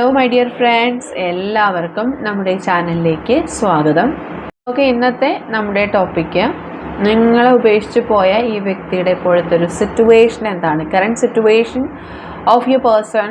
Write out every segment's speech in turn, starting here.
Hello my dear friends എല്ലാവർക്കും നമ്മുടെ ചാനലിലേക്ക് സ്വാഗതം. ഓക്കെ ഇന്നത്തെ നമ്മുടെ ടോപ്പിക്ക് നിങ്ങളെ ഉപേക്ഷിച്ച് പോയ ഈ വ്യക്തിയുടെ ഇപ്പോഴത്തെ ഒരു സിറ്റുവേഷൻ എന്താണ്? Current situation of you person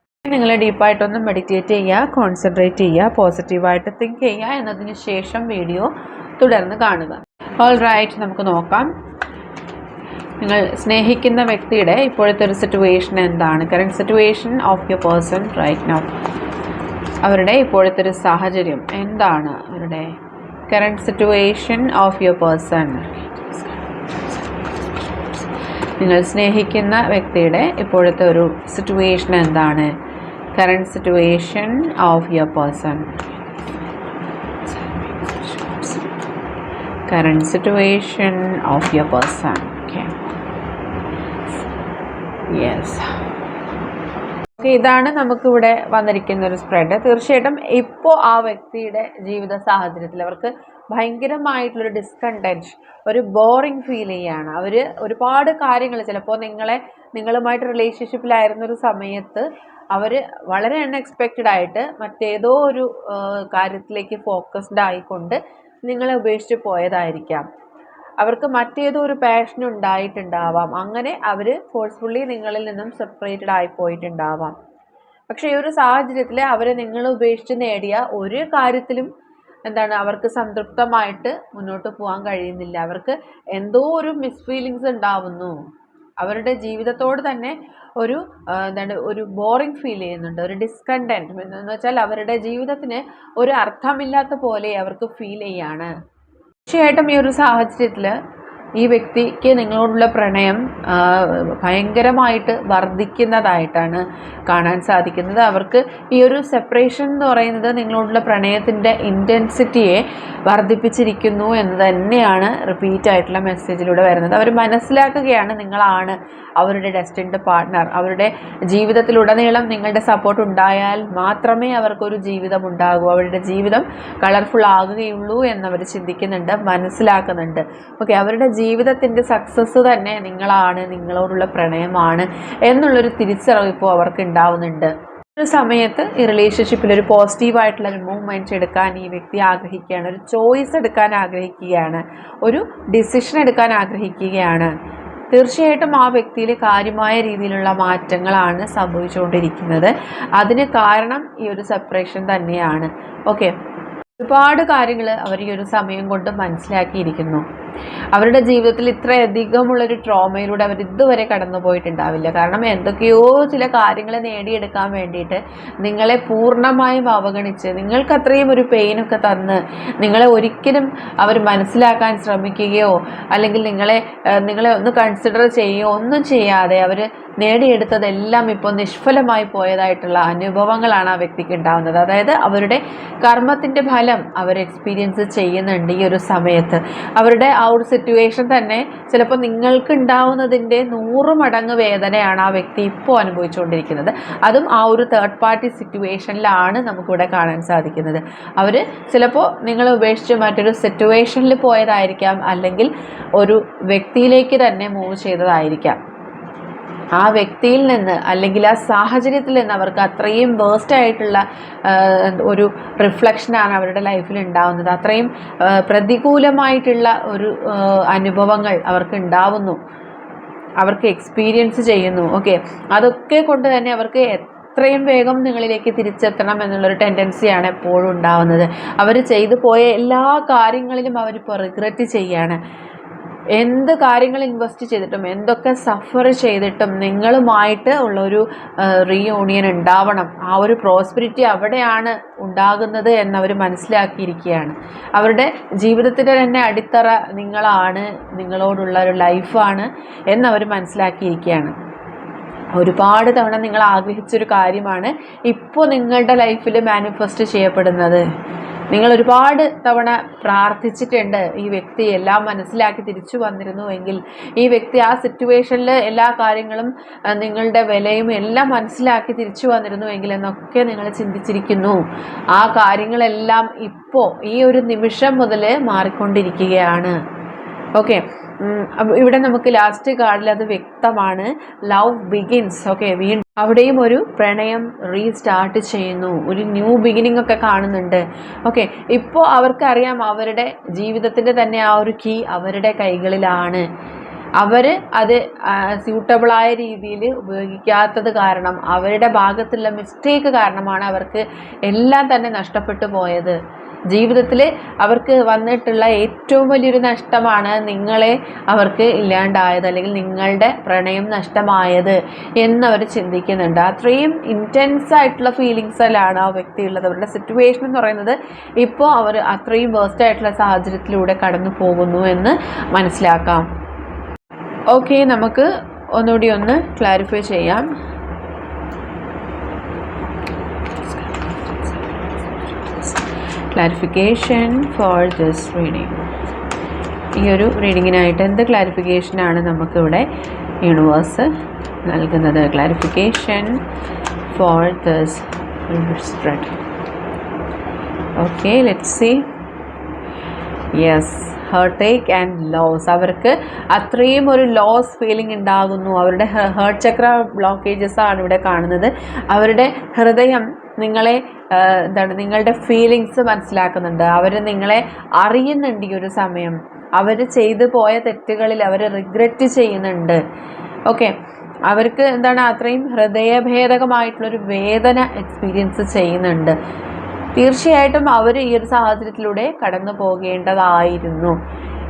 നിങ്ങൾ ഡീപ്പായിട്ടൊന്ന് മെഡിറ്റേറ്റ് ചെയ്യുക കോൺസെൻട്രേറ്റ് ചെയ്യുക പോസിറ്റീവായിട്ട് തിങ്ക് ചെയ്യുക എന്നതിന് ശേഷം വീഡിയോ തുടർന്ന് കാണുക. ഓൾ റൈറ്റ് നമുക്ക് നോക്കാം. നിങ്ങൾ സ്നേഹിക്കുന്ന വ്യക്തിയുടെ ഇപ്പോഴത്തെ ഒരു സിറ്റുവേഷൻ എന്താണ്? Current situation of you person right now അവരുടെ ഇപ്പോഴത്തെ ഒരു സാഹചര്യം എന്താണ്? അവരുടെ current situation of your person നിങ്ങൾ സ്നേഹിക്കുന്ന വ്യക്തിയുടെ ഇപ്പോഴത്തെ ഒരു സിറ്റുവേഷൻ എന്താണ്? Current situation of your person current situation of your person okay yes okay ഇതാണ് നമുക്കിവിടെ വന്നിരിക്കുന്ന ഒരു സ്പ്രെഡ് തീർച്ചയായിട്ടും ഇപ്പോൾ ആ വ്യക്തിയുടെ ജീവിത സാഹചര്യത്തിൽ അവർക്ക് ഭയങ്കരമായിട്ടുള്ളൊരു ഡിസ്കണ്ടന്റ് ഒരു ബോറിങ് ഫീൽ ചെയ്യുകയാണ് അവർ ഒരുപാട് കാര്യങ്ങൾ ചിലപ്പോൾ നിങ്ങളെ നിങ്ങളുമായിട്ട് റിലേഷൻഷിപ്പിലായിരുന്ന ഒരു സമയത്ത് അവർ വളരെ അൺഎക്സ്പെക്റ്റഡ് ആയിട്ട് മറ്റേതോ ഒരു കാര്യത്തിലേക്ക് ഫോക്കസ്ഡ് ആയിക്കൊണ്ട് നിങ്ങളെ ഉപേക്ഷിച്ച് പോയതായിരിക്കാം. അവർക്ക് മറ്റേതോ ഒരു പാഷൻ ഉണ്ടായിട്ടുണ്ടാവാം. അങ്ങനെ അവർ ഫോഴ്സ്ഫുള്ളി നിങ്ങളിൽ നിന്നും സെപ്പറേറ്റഡ് ആയി പോയിട്ടുണ്ടാവാം. പക്ഷേ ഈ ഒരു സാഹചര്യത്തിൽ അവർ നിങ്ങൾ ഉപേക്ഷിച്ച് നേടിയ ഒരു കാര്യത്തിലും എന്താണ് അവർക്ക് സംതൃപ്തമായിട്ട് മുന്നോട്ട് പോകാൻ കഴിയുന്നില്ല. അവർക്ക് എന്തോ ഒരു മിസ് ഫീലിങ്സ് ഉണ്ടാവുന്നു. അവരുടെ ജീവിതത്തോട് തന്നെ ഒരു എന്താണ് ഒരു ബോറിംഗ് ഫീൽ ചെയ്യുന്നുണ്ട് ഒരു ഡിസ്കണ്ടന്റ് എന്ന് വെച്ചാൽ അവരുടെ ജീവിതത്തിന് ഒരു അർത്ഥമില്ലാത്ത പോലെ അവർക്ക് ഫീൽ ചെയ്യാണ്. തീർച്ചയായിട്ടും ഈ ഒരു സാഹചര്യത്തിൽ ഈ വ്യക്തിക്ക് നിങ്ങളോടുള്ള പ്രണയം ഭയങ്കരമായിട്ട് വർദ്ധിക്കുന്നതായിട്ടാണ് കാണാൻ സാധിക്കുന്നത്. അവർക്ക് ഈ ഒരു സെപ്പറേഷൻ എന്ന് പറയുന്നത് നിങ്ങളോടുള്ള പ്രണയത്തിന്റെ ഇന്റൻസിറ്റിയെ വർദ്ധിപ്പിച്ചിരിക്കുന്നു എന്ന് തന്നെയാണ് റിപ്പീറ്റ് ആയിട്ടുള്ള മെസ്സേജിലൂടെ വരുന്നത്. അവർ മനസ്സിലാക്കുകയാണ് നിങ്ങളാണ് അവരുടെ ഡെസ്റ്റിൻഡ് പാർട്ട്ണർ അവരുടെ ജീവിതത്തിലുടനീളം നിങ്ങളുടെ സപ്പോർട്ട് ഉണ്ടായാൽ മാത്രമേ അവർക്കൊരു ജീവിതം ഉണ്ടാകൂ. അവരുടെ ജീവിതം കളർഫുൾ ആകുകയുള്ളൂ എന്നവർ ചിന്തിക്കുന്നുണ്ട് മനസ്സിലാക്കുന്നുണ്ട്. ഓക്കെ അവരുടെ ജീവിതത്തിന്റെ സക്സസ് തന്നെ നിങ്ങളാണ് നിങ്ങളോടുള്ള പ്രണയമാണ് എന്നുള്ളൊരു തിരിച്ചറിവ് ഇപ്പോൾ അവർക്ക് ഉണ്ടാവുന്നുണ്ട് ഒരു സമയത്ത് ഈ റിലേഷൻഷിപ്പിൽ ഒരു പോസിറ്റീവായിട്ടുള്ള ഒരു മൂവ്മെന്റ് എടുക്കാൻ ഈ വ്യക്തി ആഗ്രഹിക്കുകയാണ് ഒരു ചോയ്സ് എടുക്കാൻ ആഗ്രഹിക്കുകയാണ് ഒരു ഡിസിഷൻ എടുക്കാൻ ആഗ്രഹിക്കുകയാണ്. തീർച്ചയായിട്ടും ആ വ്യക്തിയിൽ കാര്യമായ രീതിയിലുള്ള മാറ്റങ്ങളാണ് സംഭവിച്ചുകൊണ്ടിരിക്കുന്നത്. അതിന് കാരണം ഈ ഒരു സെപ്പറേഷൻ തന്നെയാണ്. ഓക്കെ ഒരുപാട് കാര്യങ്ങൾ അവർ ഈ ഒരു സമയം കൊണ്ട് മനസ്സിലാക്കിയിരിക്കുന്നു. അവരുടെ ജീവിതത്തിൽ ഇത്രയധികമുള്ളൊരു ട്രോമയിലൂടെ അവർ ഇതുവരെ കടന്നു പോയിട്ടുണ്ടാവില്ല. കാരണം എന്തൊക്കെയോ ചില കാര്യങ്ങൾ നേടിയെടുക്കാൻ വേണ്ടിയിട്ട് നിങ്ങളെ പൂർണമായും അവഗണിച്ച് നിങ്ങൾക്ക് അത്രയും ഒരു പെയിനൊക്കെ തന്ന് നിങ്ങളെ ഒരിക്കലും അവർ മനസ്സിലാക്കാൻ ശ്രമിക്കുകയോ അല്ലെങ്കിൽ നിങ്ങളെ നിങ്ങളെ ഒന്ന് കൺസിഡർ ചെയ്യുകയോ ഒന്നും ചെയ്യാതെ അവർ നേടിയെടുത്തതെല്ലാം ഇപ്പോൾ നിഷ്ഫലമായി പോയതായിട്ടുള്ള അനുഭവങ്ങളാണ് ആ വ്യക്തിക്ക് ഉണ്ടാവുന്നത്. അതായത് അവരുടെ കർമ്മത്തിന്റെ ഫലം അവർ എക്സ്പീരിയൻസ് ചെയ്യുന്നുണ്ട് ഈ ഒരു സമയത്ത്. അവരുടെ ആ ഒരു സിറ്റുവേഷൻ തന്നെ ചിലപ്പോൾ നിങ്ങൾക്ക് ഉണ്ടാവുന്നതിന്റെ നൂറ് മടങ്ങ് വേദനയാണ് ആ വ്യക്തി ഇപ്പോൾ അനുഭവിച്ചുകൊണ്ടിരിക്കുന്നത്. അതും ആ ഒരു തേർഡ് പാർട്ടി സിറ്റുവേഷനിലാണ് നമുക്കിവിടെ കാണാൻ സാധിക്കുന്നത്. അവർ ചിലപ്പോൾ നിങ്ങൾ ഉപേക്ഷിച്ച് മറ്റൊരു സിറ്റുവേഷനിൽ പോയതായിരിക്കാം അല്ലെങ്കിൽ ഒരു വ്യക്തിയിലേക്ക് തന്നെ മൂവ് ചെയ്തതായിരിക്കാം. ആ വ്യക്തിയിൽ നിന്ന് അല്ലെങ്കിൽ ആ സാഹചര്യത്തിൽ നിന്ന് അവർക്ക് അത്രയും വേസ്റ്റ് ആയിട്ടുള്ള ഒരു റിഫ്ലക്ഷനാണ് അവരുടെ ലൈഫിൽ ഉണ്ടാവുന്നത്. അത്രയും പ്രതികൂലമായിട്ടുള്ള ഒരു അനുഭവങ്ങൾ അവർക്ക് ഉണ്ടാവുന്നു. അവർക്ക് എക്സ്പീരിയൻസ് ചെയ്യുന്നു. ഓക്കെ അതൊക്കെ കൊണ്ട് തന്നെ അവർക്ക് എത്രയും വേഗം നിങ്ങളിലേക്ക് തിരിച്ചെത്തണം എന്നുള്ളൊരു ടെൻഡൻസിയാണ് എപ്പോഴും ഉണ്ടാവുന്നത്. അവർ ചെയ്തു പോയ എല്ലാ കാര്യങ്ങളിലും അവരിപ്പോൾ റിഗ്രറ്റ് ചെയ്യാണ് എന്ത് കാര്യങ്ങൾ ഇൻവെസ്റ്റ് ചെയ്തിട്ടും എന്തൊക്കെ സഫർ ചെയ്തിട്ടും നിങ്ങളുമായിട്ട് ഉള്ളൊരു റീയൂണിയൻ ഉണ്ടാവണം. ആ ഒരു പ്രോസ്പെരിറ്റി അവിടെയാണ് ഉണ്ടാകുന്നത് എന്നവർ മനസ്സിലാക്കിയിരിക്കുകയാണ്. അവരുടെ ജീവിതത്തിന്റെ തന്നെ അടിത്തറ നിങ്ങളാണ് നിങ്ങളോടുള്ള ഒരു ലൈഫാണ് എന്നവർ മനസ്സിലാക്കിയിരിക്കുകയാണ്. ഒരുപാട് തവണ നിങ്ങൾ ആഗ്രഹിച്ചൊരു കാര്യമാണ് ഇപ്പോൾ നിങ്ങളുടെ ലൈഫിൽ മാനിഫെസ്റ്റ് ചെയ്യപ്പെടുന്നത്. നിങ്ങൾ ഒരുപാട് തവണ പ്രാർത്ഥിച്ചിട്ടുണ്ട് ഈ വ്യക്തി എല്ലാം മനസ്സിലാക്കി തിരിച്ചു വന്നിരുന്നു എങ്കിൽ ഈ വ്യക്തി ആ സിറ്റുവേഷനിൽ എല്ലാ കാര്യങ്ങളും നിങ്ങളുടെ വിലയും എല്ലാം മനസ്സിലാക്കി തിരിച്ചു വന്നിരുന്നു എങ്കിൽ എന്നൊക്കെ നിങ്ങൾ ചിന്തിച്ചിരിക്കുന്നു. ആ കാര്യങ്ങളെല്ലാം ഇപ്പോൾ ഈ ഒരു നിമിഷം മുതൽ മാറിക്കൊണ്ടിരിക്കുകയാണ്. ഓക്കെ ഇവിടെ നമുക്ക് ലാസ്റ്റ് കാർഡിൽ അത് വ്യക്തമാണ്. ലവ് ബിഗിൻസ് ഓക്കെ വീണ്ടും. അവിടെയും ഒരു പ്രണയം റീസ്റ്റാർട്ട് ചെയ്യുന്നു. ഒരു ന്യൂ ബിഗിനിങ് ഒക്കെ കാണുന്നുണ്ട്. ഓക്കെ ഇപ്പോൾ അവർക്കറിയാം അവരുടെ ജീവിതത്തിന്റെ തന്നെ ആ ഒരു കീ അവരുടെ കൈകളിലാണ്. അവർ അത് സ്യൂട്ടബിളായ രീതിയിൽ ഉപയോഗിക്കാത്തത് കാരണം അവരുടെ ഭാഗത്തുള്ള മിസ്റ്റേക്ക് കാരണമാണ് അവർക്ക് എല്ലാം തന്നെ നഷ്ടപ്പെട്ടു പോയത്. ജീവിതത്തിൽ അവർക്ക് വന്നിട്ടുള്ള ഏറ്റവും വലിയൊരു നഷ്ടമാണ് നിങ്ങളെ അവർക്ക് ഇല്ലാണ്ടായത് അല്ലെങ്കിൽ നിങ്ങളുടെ പ്രണയം നഷ്ടമായത് എന്നവർ ചിന്തിക്കുന്നുണ്ട്. അത്രയും ഇന്റൻസ് ആയിട്ടുള്ള ഫീലിങ്സിലാണ് ആ വ്യക്തി ഉള്ളത്. അവരുടെ സിറ്റുവേഷൻ എന്ന് പറയുന്നത് ഇപ്പോൾ അവർ അത്രയും വേസ്റ്റ് ആയിട്ടുള്ള സാഹചര്യത്തിലൂടെ കടന്നു പോകുന്നു എന്ന് മനസ്സിലാക്കാം. ഓക്കെ നമുക്ക് ഒന്നുകൂടി ഒന്ന് ക്ലാരിഫൈ ചെയ്യാം. ക്ലാരിഫിക്കേഷൻ ഫോർ ദിസ് റീഡിങ് ഈ ഒരു റീഡിങ്ങിനായിട്ട് എന്ത് ക്ലാരിഫിക്കേഷനാണ് നമുക്കിവിടെ യൂണിവേഴ്സ് നൽകുന്നത്? Clarification for this spread okay let see yes heartache and loss അവർക്ക് അത്രയും ഒരു ലോസ് ഫീലിംഗ് ഉണ്ടാകുന്നു. അവരുടെ ഹേർട്ട് ചക്ര ബ്ലോക്കേജസ് ആണ് ഇവിടെ കാണുന്നത്. അവരുടെ ഹൃദയം നിങ്ങളെ എന്താണ് നിങ്ങളുടെ ഫീലിങ്സ് മനസ്സിലാക്കുന്നുണ്ട്. അവർ നിങ്ങളെ അറിയുന്നുണ്ട് ഈ ഒരു സമയം. അവർ ചെയ്തു പോയ തെറ്റുകളിൽ അവർ റിഗ്രറ്റ് ചെയ്യുന്നുണ്ട്. ഓക്കെ അവർക്ക് എന്താണ് അത്രയും ഹൃദയഭേദകമായിട്ടുള്ളൊരു വേദന എക്സ്പീരിയൻസ് ചെയ്യുന്നുണ്ട്. തീർച്ചയായിട്ടും അവർ ഈ ഒരു സാഹചര്യത്തിലൂടെ കടന്നു പോകേണ്ടതായിരുന്നു.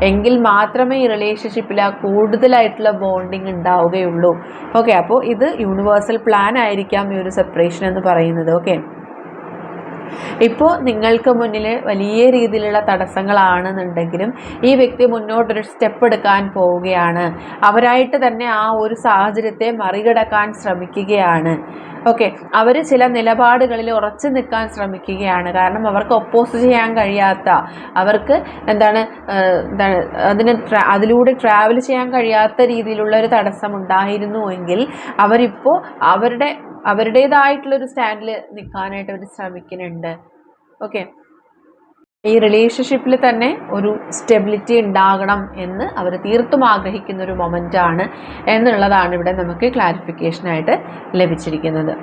എങ്കിൽ മാത്രമേ ഈ റിലേഷൻഷിപ്പിൽ ആ കൂടുതലായിട്ടുള്ള ബോണ്ടിങ് ഉണ്ടാവുകയുള്ളൂ. ഓക്കെ അപ്പോൾ ഇത് യൂണിവേഴ്സൽ പ്ലാൻ ആയിരിക്കാം ഈ ഒരു സെപ്പറേഷൻ എന്ന് പറയുന്നത്. ഓക്കെ ഇപ്പോൾ നിങ്ങൾക്ക് മുന്നിൽ വലിയ രീതിയിലുള്ള തടസ്സങ്ങളാണെന്നുണ്ടെങ്കിലും ഈ വ്യക്തി മുന്നോട്ടൊരു സ്റ്റെപ്പ് എടുക്കാൻ പോവുകയാണ്. അവരായിട്ട് തന്നെ ആ ഒരു സാഹചര്യത്തെ മറികടക്കാൻ ശ്രമിക്കുകയാണ്. ഓക്കെ അവർ ചില നിലപാടുകളിൽ ഉറച്ചു നിൽക്കാൻ ശ്രമിക്കുകയാണ്. കാരണം അവർക്ക് ഒപ്പോസ് ചെയ്യാൻ കഴിയാത്ത അവർക്ക് എന്താണ് എന്താണ് അതിന് അതിലൂടെ ട്രാവൽ ചെയ്യാൻ കഴിയാത്ത രീതിയിലുള്ള ഒരു തടസ്സം ഉണ്ടായിരുന്നുവെങ്കിൽ അവരിപ്പോൾ അവരുടെ അവരുടേതായിട്ടുള്ളൊരു സ്റ്റാൻഡിൽ നിൽക്കാനായിട്ട് അവർ ശ്രമിക്കുന്നുണ്ട്. ഓക്കെ. ഈ റിലേഷൻഷിപ്പിൽ തന്നെ ഒരു സ്റ്റെബിലിറ്റി ഉണ്ടാകണം എന്ന് അവർ തീർത്തും ആഗ്രഹിക്കുന്ന ഒരു ആണ് എന്നുള്ളതാണ് ഇവിടെ നമുക്ക് ക്ലാരിഫിക്കേഷനായിട്ട് ലഭിച്ചിരിക്കുന്നത്.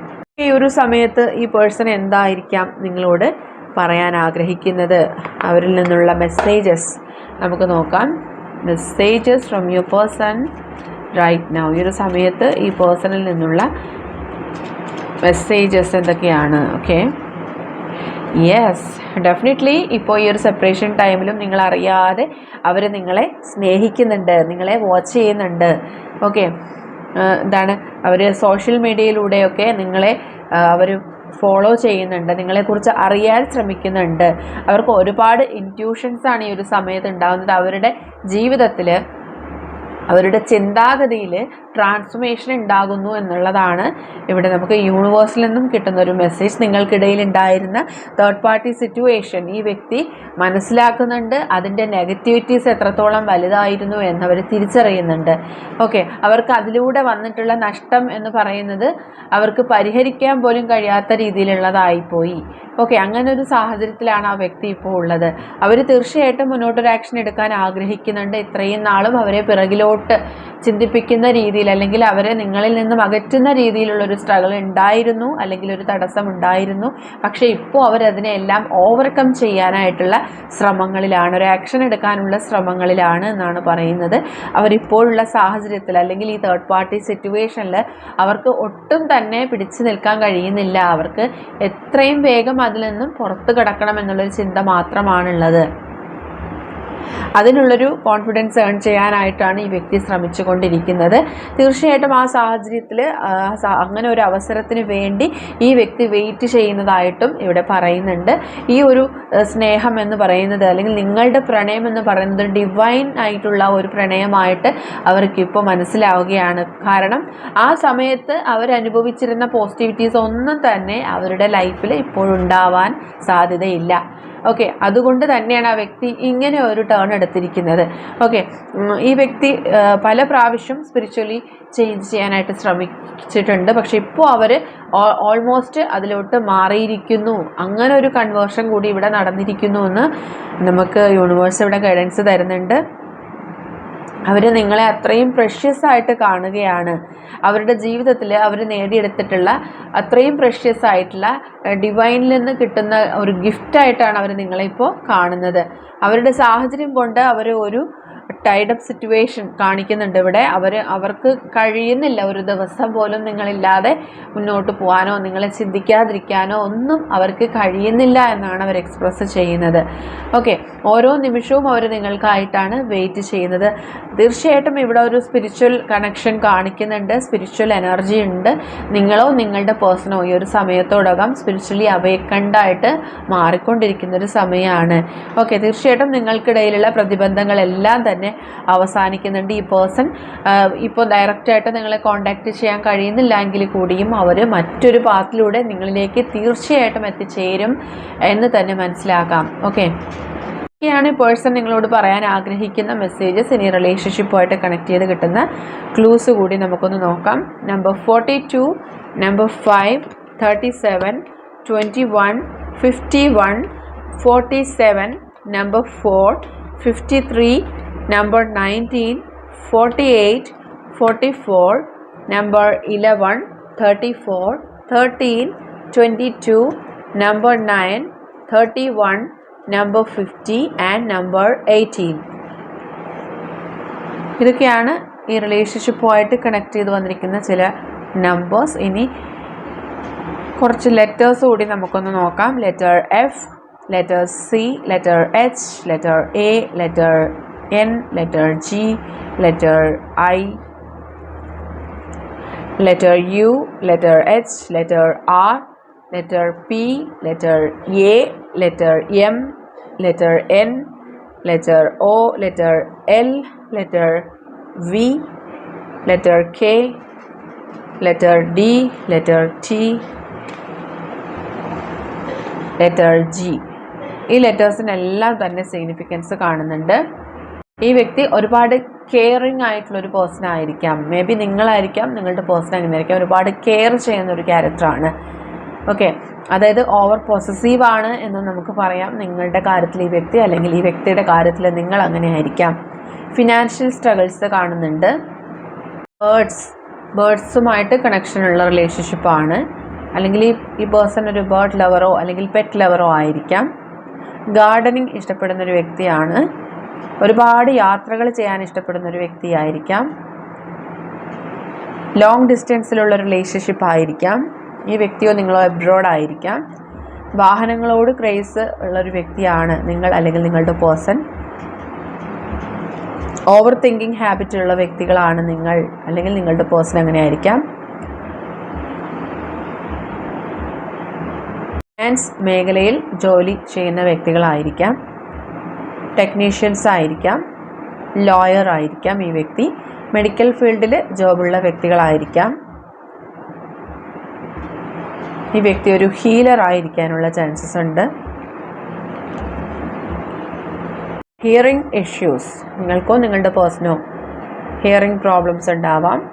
ഈ ഒരു സമയത്ത് ഈ പേഴ്സൺ എന്തായിരിക്കാം നിങ്ങളോട് പറയാൻ ആഗ്രഹിക്കുന്നത്? അവരിൽ നിന്നുള്ള മെസ്സേജസ് നമുക്ക് നോക്കാം. Messages from your person right now. ഈ ഒരു സമയത്ത് ഈ പേഴ്സണിൽ നിന്നുള്ള മെസ്സേജസ് എന്തൊക്കെയാണ്? ഓക്കെ യെസ് ഡെഫിനറ്റ്ലി ഇപ്പോൾ ഈ ഒരു സെപ്പറേഷൻ ടൈമിലും നിങ്ങൾ അറിയാതെ അവർ നിങ്ങളെ സ്നേഹിക്കുന്നുണ്ട് നിങ്ങളെ വാച്ച് ചെയ്യുന്നുണ്ട്. ഓക്കെ എന്താണ്? അവർ സോഷ്യൽ മീഡിയയിലൂടെയൊക്കെ നിങ്ങളെ അവർ ഫോളോ ചെയ്യുന്നുണ്ട് നിങ്ങളെക്കുറിച്ച് അറിയാൻ ശ്രമിക്കുന്നുണ്ട്. അവർക്ക് ഒരുപാട് ഇന്റ്യൂഷൻസാണ് ഈ ഒരു സമയത്ത് ഉണ്ടാകുന്നത്. അവരുടെ ജീവിതത്തിൽ അവരുടെ ചിന്താഗതിയിൽ ട്രാൻസ്ഫോർമേഷൻ ഉണ്ടാകുന്നു എന്നുള്ളതാണ് ഇവിടെ നമുക്ക് യൂണിവേഴ്സിൽ നിന്നും കിട്ടുന്ന ഒരു മെസ്സേജ് നിങ്ങൾക്കിടയിൽ ഉണ്ടായിരുന്ന തേർഡ് പാർട്ടി സിറ്റുവേഷൻ ഈ വ്യക്തി മനസ്സിലാക്കുന്നുണ്ട് അതിന്റെ നെഗറ്റിവിറ്റീസ് എത്രത്തോളം വലുതായിരുന്നു എന്നവർ തിരിച്ചറിയുന്നുണ്ട്. ഓക്കെ അവർക്ക് അതിലൂടെ വന്നിട്ടുള്ള നഷ്ടം എന്ന് പറയുന്നത് അവർക്ക് പരിഹരിക്കാൻ പോലും കഴിയാത്ത രീതിയിലുള്ളതായിപ്പോയി ഓക്കെ അങ്ങനെ ഒരു സാഹചര്യത്തിലാണ് ആ വ്യക്തി ഇപ്പോൾ ഉള്ളത്. അവർ തീർച്ചയായിട്ടും മുന്നോട്ടൊരു ആക്ഷൻ എടുക്കാൻ ആഗ്രഹിക്കുന്നുണ്ട്. ഇത്രയും നാളും അവരെ പിറകിലോട്ട് ചിന്തിപ്പിക്കുന്ന രീതിയിൽ അല്ലെങ്കിൽ അവരെ നിങ്ങളിൽ നിന്നും അകറ്റുന്ന രീതിയിലുള്ളൊരു സ്ട്രഗിൾ ഉണ്ടായിരുന്നു അല്ലെങ്കിൽ ഒരു തടസ്സം ഉണ്ടായിരുന്നു. പക്ഷേ ഇപ്പോൾ അവരതിനെ എല്ലാം ഓവർകം ചെയ്യാനായിട്ടുള്ള ശ്രമങ്ങളിലാണ് ഒരു ആക്ഷൻ എടുക്കാനുള്ള ശ്രമങ്ങളിലാണ് എന്നാണ് പറയുന്നത്. അവരിപ്പോഴുള്ള സാഹചര്യത്തിൽ അല്ലെങ്കിൽ ഈ തേർഡ് പാർട്ടി സിറ്റുവേഷനിൽ അവർക്ക് ഒട്ടും തന്നെ പിടിച്ചു നിൽക്കാൻ കഴിയുന്നില്ല. അവർക്ക് എത്രയും വേഗം അതിൽ നിന്നും പുറത്തു കിടക്കണം എന്നുള്ളൊരു ചിന്ത മാത്രമാണുള്ളത്. അതിനുള്ളൊരു കോൺഫിഡൻസ് ഏൺ ചെയ്യാനായിട്ടാണ് ഈ വ്യക്തി ശ്രമിച്ചുകൊണ്ടിരിക്കുന്നത്. തീർച്ചയായിട്ടും ആ സാഹചര്യത്തിൽ അങ്ങനെ ഒരു അവസരത്തിന് വേണ്ടി ഈ വ്യക്തി വെയിറ്റ് ചെയ്യുന്നതായിട്ടും ഇവിടെ പറയുന്നുണ്ട്. ഈ ഒരു സ്നേഹം എന്ന് പറയുന്നത് അല്ലെങ്കിൽ നിങ്ങളുടെ പ്രണയം എന്ന് പറയുന്നത് ഡിവൈൻ ആയിട്ടുള്ള ഒരു പ്രണയമായിട്ട് അവർക്കിപ്പോൾ മനസ്സിലാവുകയാണ്. കാരണം ആ സമയത്ത് അവരനുഭവിച്ചിരുന്ന പോസിറ്റിവിറ്റീസ് ഒന്നും തന്നെ അവരുടെ ലൈഫിൽ ഇപ്പോഴുണ്ടാവാൻ സാധ്യതയില്ല. ഓക്കെ അതുകൊണ്ട് തന്നെയാണ് ആ വ്യക്തി ഇങ്ങനെ ഒരു ടേൺ എടുത്തിരിക്കുന്നത്. ഓക്കെ ഈ വ്യക്തി പല പ്രാവശ്യം സ്പിരിച്വലി ചേഞ്ച് ചെയ്യാനായിട്ട് ശ്രമിച്ചിട്ടുണ്ട്. പക്ഷെ ഇപ്പോൾ അവർ ഓൾമോസ്റ്റ് അതിലോട്ട് മാറിയിരിക്കുന്നു. അങ്ങനെ ഒരു കൺവേർഷൻ കൂടി ഇവിടെ നടന്നിരിക്കുന്നു എന്ന് നമുക്ക് യൂണിവേഴ്സ് ഇവിടെ ഗൈഡൻസ് തരുന്നുണ്ട്. അവർ നിങ്ങളെ അത്രയും പ്രഷ്യസ് ആയിട്ട് കാണുകയാണ്. അവരുടെ ജീവിതത്തിൽ അവർ നേടിയെടുത്തിട്ടുള്ള അത്രയും പ്രഷ്യസ് ആയിട്ടുള്ള ഡിവൈനിൽ നിന്ന് കിട്ടുന്ന ഒരു ഗിഫ്റ്റായിട്ടാണ് അവർ നിങ്ങളെ ഇപ്പോൾ കാണുന്നത്. അവരുടെ സാഹചര്യം കൊണ്ട് അവർ ഒരു ടൈഡപ്പ് സിറ്റുവേഷൻ കാണിക്കുന്നുണ്ട് ഇവിടെ. അവർ അവർക്ക് കഴിയുന്നില്ല. ഒരു ദിവസം പോലും നിങ്ങളില്ലാതെ മുന്നോട്ട് പോകാനോ നിങ്ങളെ ചിന്തിക്കാതിരിക്കാനോ ഒന്നും അവർക്ക് കഴിയുന്നില്ല എന്നാണ് അവർ എക്സ്പ്രസ് ചെയ്യുന്നത്. ഓക്കെ ഓരോ നിമിഷവും അവർ നിങ്ങൾക്കായിട്ടാണ് വെയിറ്റ് ചെയ്യുന്നത്. തീർച്ചയായിട്ടും ഇവിടെ ഒരു സ്പിരിച്വൽ കണക്ഷൻ കാണിക്കുന്നുണ്ട്. സ്പിരിച്വൽ എനർജി ഉണ്ട്. നിങ്ങളോ നിങ്ങളുടെ പേഴ്സണോ ഈ ഒരു സമയത്തോടകം സ്പിരിച്വലി അവേക്കണ്ടായിട്ട് മാറിക്കൊണ്ടിരിക്കുന്ന ഒരു സമയമാണ്. ഓക്കെ തീർച്ചയായിട്ടും നിങ്ങൾക്കിടയിലുള്ള പ്രതിബന്ധങ്ങളെല്ലാം തന്നെ അവസാനിക്കുന്നുണ്ട് ഈ പേഴ്സൺ ഇപ്പോൾ ഡയറക്റ്റായിട്ട് നിങ്ങളെ കോൺടാക്റ്റ് ചെയ്യാൻ കഴിയുന്നില്ല എങ്കിൽ കൂടിയും അവർ മറ്റൊരു പാത്തിലൂടെ നിങ്ങളിലേക്ക് തീർച്ചയായിട്ടും എത്തിച്ചേരും എന്ന് തന്നെ മനസ്സിലാക്കാം. ഓക്കെ ഒക്കെയാണ് പേഴ്സൺ നിങ്ങളോട് പറയാൻ ആഗ്രഹിക്കുന്ന മെസ്സേജസ് ഇനി റിലേഷൻഷിപ്പുമായിട്ട് കണക്ട് ചെയ്ത് കിട്ടുന്ന ക്ലൂസ് കൂടി നമുക്കൊന്ന് നോക്കാം. Number forty two number five thirty seven twenty one fifty one forty seven number four fifty three number nineteen forty eight forty four number eleven thirty four thirteen twenty two number nine thirty one number fifty and number eighteen ഇതൊക്കെയാണ് ഈ റിലേഷൻഷിപ്പുമായിട്ട് connect ചെയ്ത് വന്നിരിക്കുന്ന ചില numbers ഇനി കുറച്ച് letters കൂടി നമുക്കൊന്ന് നോക്കാം. Letter F letter C letter H letter A letter N letter G, letter I, letter U, letter H, letter R, letter P, letter A, letter M, letter N, letter O, letter L, letter V, letter K, letter D, letter T, letter G. ഈ ലെറ്റേഴ്സിനെല്ലാം തന്നെ significance കാണുന്നുണ്ട് ഈ വ്യക്തി ഒരുപാട് caring ആയിട്ടുള്ള ഒരു person ആയിരിക്കാം. May be നിങ്ങളായിരിക്കാം നിങ്ങളുടെ പേഴ്സൺ അങ്ങനെ ആയിരിക്കാം ഒരുപാട് കെയർ ചെയ്യുന്ന ഒരു ക്യാരക്ടറാണ് ഓക്കെ അതായത് ഓവർ പൊസസീവ് ആണ് എന്ന് നമുക്ക് പറയാം. നിങ്ങളുടെ കാര്യത്തിൽ ഈ വ്യക്തി അല്ലെങ്കിൽ ഈ വ്യക്തിയുടെ കാര്യത്തിൽ നിങ്ങൾ അങ്ങനെ ആയിരിക്കാം. ഫിനാൻഷ്യൽ സ്ട്രഗിൾസ് കാണുന്നുണ്ട്. ബേർഡ്സ് ബേർഡ്സുമായിട്ട് കണക്ഷനുള്ള റിലേഷൻഷിപ്പാണ് അല്ലെങ്കിൽ ഈ ഈ പേഴ്സൺ ഒരു ബേർഡ് ലവറോ അല്ലെങ്കിൽ പെറ്റ് ലവറോ ആയിരിക്കാം. ഗാർഡനിങ് ഇഷ്ടപ്പെടുന്ന ഒരു വ്യക്തിയാണ്. ഒരുപാട് യാത്രകൾ ചെയ്യാൻ ഇഷ്ടപ്പെടുന്ന ഒരു വ്യക്തിയായിരിക്കാം. ലോങ് ഡിസ്റ്റൻസിലുള്ള റിലേഷൻഷിപ്പ് ആയിരിക്കാം. ഈ വ്യക്തിയോ നിങ്ങളോ എബ്രോഡ് ആയിരിക്കാം. വാഹനങ്ങളോട് ക്രേസ് ഉള്ളൊരു വ്യക്തിയാണ് നിങ്ങൾ അല്ലെങ്കിൽ നിങ്ങളുടെ പേഴ്സൺ ഓവർ തിങ്കിങ് ഹാബിറ്റ് ഉള്ള വ്യക്തികളാണ് നിങ്ങൾ അല്ലെങ്കിൽ നിങ്ങളുടെ പേഴ്സൺ അങ്ങനെ ആയിരിക്കാം ഫിനാൻസ് മേഖലയിൽ ജോലി ചെയ്യുന്ന വ്യക്തികളായിരിക്കാം. ടെക്നീഷ്യൻസ് ആയിരിക്കാം ലോയർ ആയിരിക്കാം ഈ വ്യക്തി മെഡിക്കൽ ഫീൽഡിൽ ജോബുള്ള വ്യക്തികളായിരിക്കാം. ഈ വ്യക്തി ഒരു ഹീലർ ആയിരിക്കാനുള്ള ചാൻസസ് ഉണ്ട്. ഹിയറിംഗ് ഇഷ്യൂസ് നിങ്ങൾക്കോ നിങ്ങളുടെ പേഴ്സണോ ഹിയറിംഗ് പ്രോബ്ലംസ് ഉണ്ടാവാം.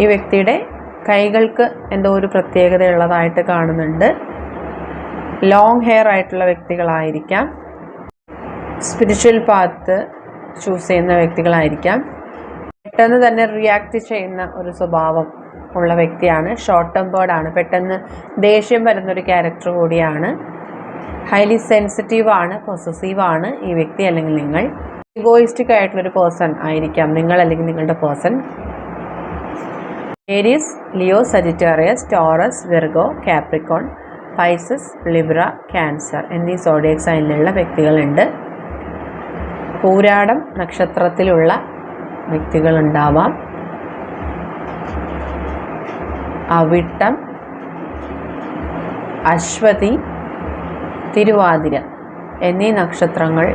ഈ വ്യക്തിയുടെ കൈകൾക്ക് എന്തോ ഒരു പ്രത്യേകതയുള്ളതായിട്ട് കാണുന്നുണ്ട്. ലോങ് ഹെയർ ആയിട്ടുള്ള വ്യക്തികളായിരിക്കാം. സ്പിരിച്വൽ പാത്ത് ചൂസ് ചെയ്യുന്ന വ്യക്തികളായിരിക്കാം. പെട്ടെന്ന് തന്നെ റിയാക്ട് ചെയ്യുന്ന ഒരു സ്വഭാവം ഉള്ള വ്യക്തിയാണ്. ഷോർട്ട് ടെമ്പേർഡ് ആണ്. പെട്ടെന്ന് ദേഷ്യം വരുന്ന ഒരു ക്യാരക്ടർ കൂടിയാണ്. ഹൈലി സെൻസിറ്റീവ് ആണ് പൊസസീവ് ആണ് ഈ വ്യക്തി അല്ലെങ്കിൽ നിങ്ങൾ. ഇഗോയിസ്റ്റിക് ആയിട്ടുള്ളൊരു പേഴ്സൺ ആയിരിക്കാം നിങ്ങൾ അല്ലെങ്കിൽ നിങ്ങളുടെ person Aries Leo Sagittarius Taurus Virgo Capricorn Pisces Libra Cancer എന്നീ സോഡിയക് സൈനിലുള്ള വ്യക്തികളുണ്ട്. പൂരാടം നക്ഷത്രത്തിലുള്ള വ്യക്തികളുണ്ടാവാം. അവിട്ടം അശ്വതി തിരുവാതിര എന്നീ നക്ഷത്രങ്ങൾ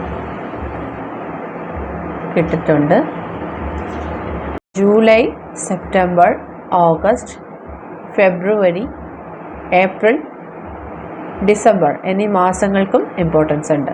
കിട്ടിട്ടുണ്ട് July September August February April December എന്നീ മാസങ്ങൾക്കും ഇമ്പോർട്ടൻസ് ഉണ്ട്.